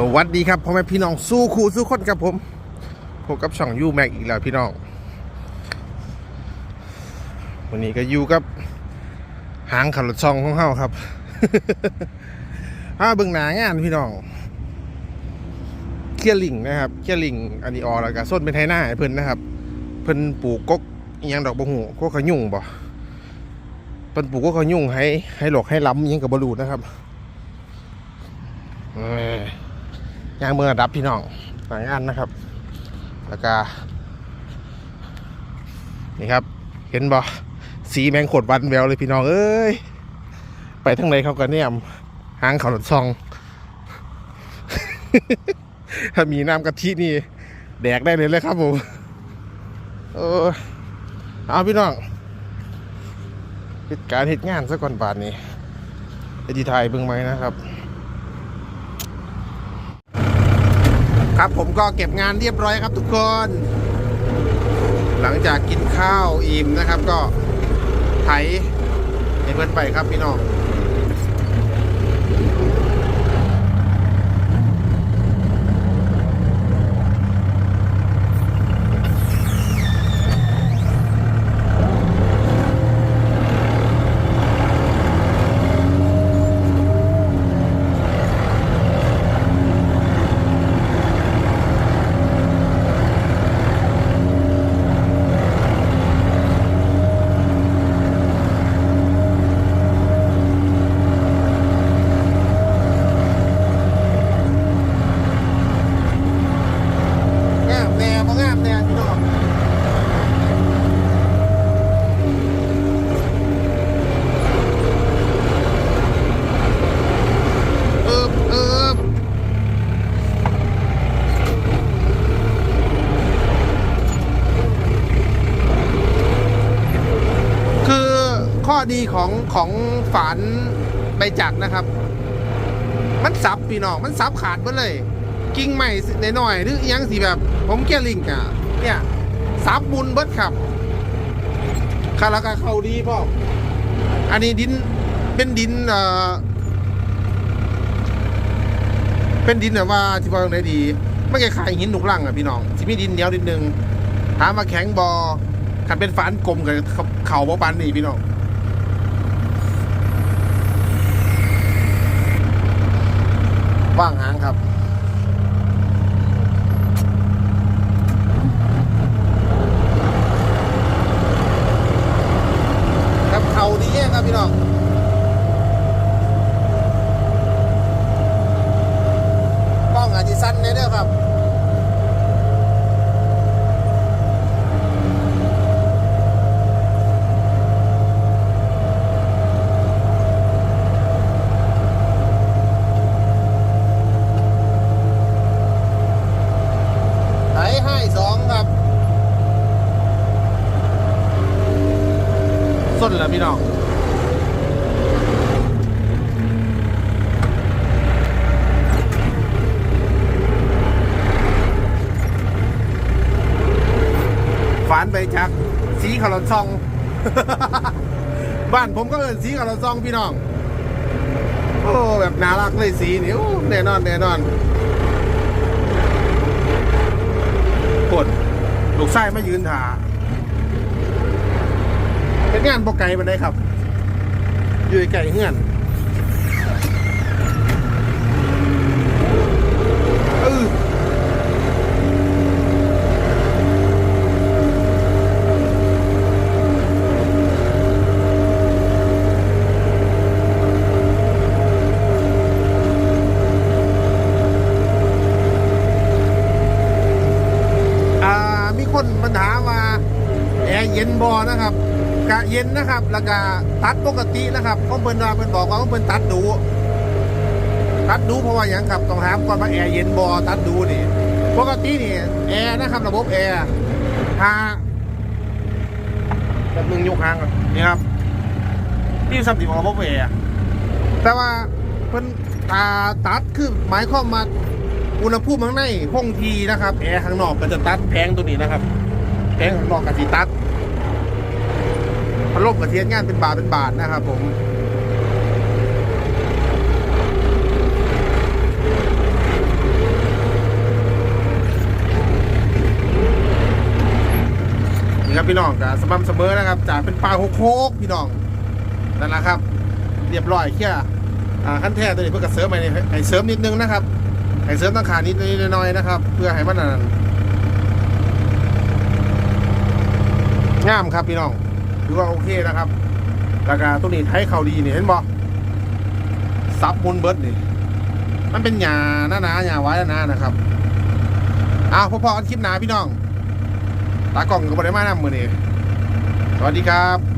สวัสดีครับพ่อแม่พี่น้องสู้คู่สู้คนครับผมพบกับช่องยูแม็กอีกแล้วพี่น้อง วันนี้ก็อยู่กับหางขันรถช่องของเฮาครับอ้าเบิ่งหนางานพี่น้องเคียลิงนะครับเคียลิงอันนี้ออแล้วก็ส้นเป็นไทหน้าให้เพิ่นนะครับ เพิ่นปลูกกกยังดอกบะหูกกขยุ่งบ่เพิ่นปลูกกกขยุ่งให้ให้หลอกให้ล้ำยังกับบรูนะครับ เอ้ย ย่างเมืองระดับพี่น้องหลายอันนะครับ แล้วก็นี่ครับ เห็นบ่สีแมงขดวันแววเลยพี่น้องเอ้ยไปทางไหนเขาก็เนี่ยมหางเขาหลดซอง ถ้ามีน้ำกะทินี่ แดกได้เลยเลยครับผมเออเอาพี่น้องเหตุการเหตุงานซะก่อนบาทนี้ไอดีไทยเบิ่งไหมนะครับ ครับ ผมก็เก็บงานเรียบร้อยครับทุกคน หลังจากกินข้าวอิ่มนะครับ ก็ไถให้เพื่อนไปครับพี่น้องงามแน่บ่งามแน่พี่น้องเอิบเอิบคือข้ อดีของของฝานใบจักนะครับ มันสับพี่น้องมันสับขาดไปเลย กิ่งใหม่หน่อยๆหรือยังสีแบบ ผมเกียลิงอะเนี่ยสับบุญเบิดครับคาราคาเขาดีพ่ออันนี้ดินเป็นดินเอ่อเป็นดินแบบว่าที่ว่าตรงไหนดีไม่ใช่ขายหินหนุกลังอะพี่น้องที่มีดินเหนียวนิดนึงถามมาแข็งบอขันเป็นฝานกลมกับเข่าบ่ปันนี่พี่น้อง ว่างหางครับครับเขาดีแย่ครับพี่น้องกล้องอาจจะสั้นเลยเด้อครับ ไถให้สองครับ ส้ นแล้วพี่น้องฝานไปจากสีขาวหลอนซอง บ้านผมก็เอินสีขาวหลอนซองพี่น้อง โอ้ แบบน่ารักเลยสีนี่โอ้แน่นอนแน่นอนกดลูกไส้ไมายืนถา งานปกไก่มันได้ครับ อยู่ไก่เฮือนเออมีคนปัญหาว่าแอร์เย็นบอนะครับ กะเย็นนะครับ แล้วก็ตัดปกตินะครับเพราเพิ่นว่าเพิ่นบอกว่าเพิ่นตัดดู ตัดดูเพราะว่าอย่างครับต้องถามก่อนว่าแอร์เย็นบอตัดดูนี่ปกตินี่แอร์นะครับ ระบบแอร์ถ้าแบบมึงยกหางนี่ครับนี่สัมผัสของระบบแอร์แต่ว่าเพิ่นอ่าตัดคือหมายความว่าอุณหภูมิข้างในห้องทีนะครับ แอร์ข้างนอกก็จะตัดแพงตัวนี้นะครับแพงข้างนอกก็สิตัด พัดลบกระเทียนงานเป็นบาทเป็นบาทนะครับผมนี่ครับพี่น้องกับสม่ำเสมอนะครับจากเป็นปลาโคกพี่น้องนั่นแหละครับ เรียบร้อยแค่ขั้นแท้ตัวนี้เพื่อกระเสริมไปให้เสริมนิดนึงนะครับให้เสริมตั้งขานิดน้อยนะครับ เพื่อให้มันงามครับพี่น้อง ถือว่าโอเคนะครับแล้วก็ตัวนี้ไทยเขาดีนี่เห็นบ่ซับมุนเบิร์ดนี่มันเป็นหญ้าหนาหยาไว้หน้านะครับอ้าวพอๆกันคลิปหนาพี่น้อง ตากล่องก็บได้มานำมือนี่สวัสดีครับ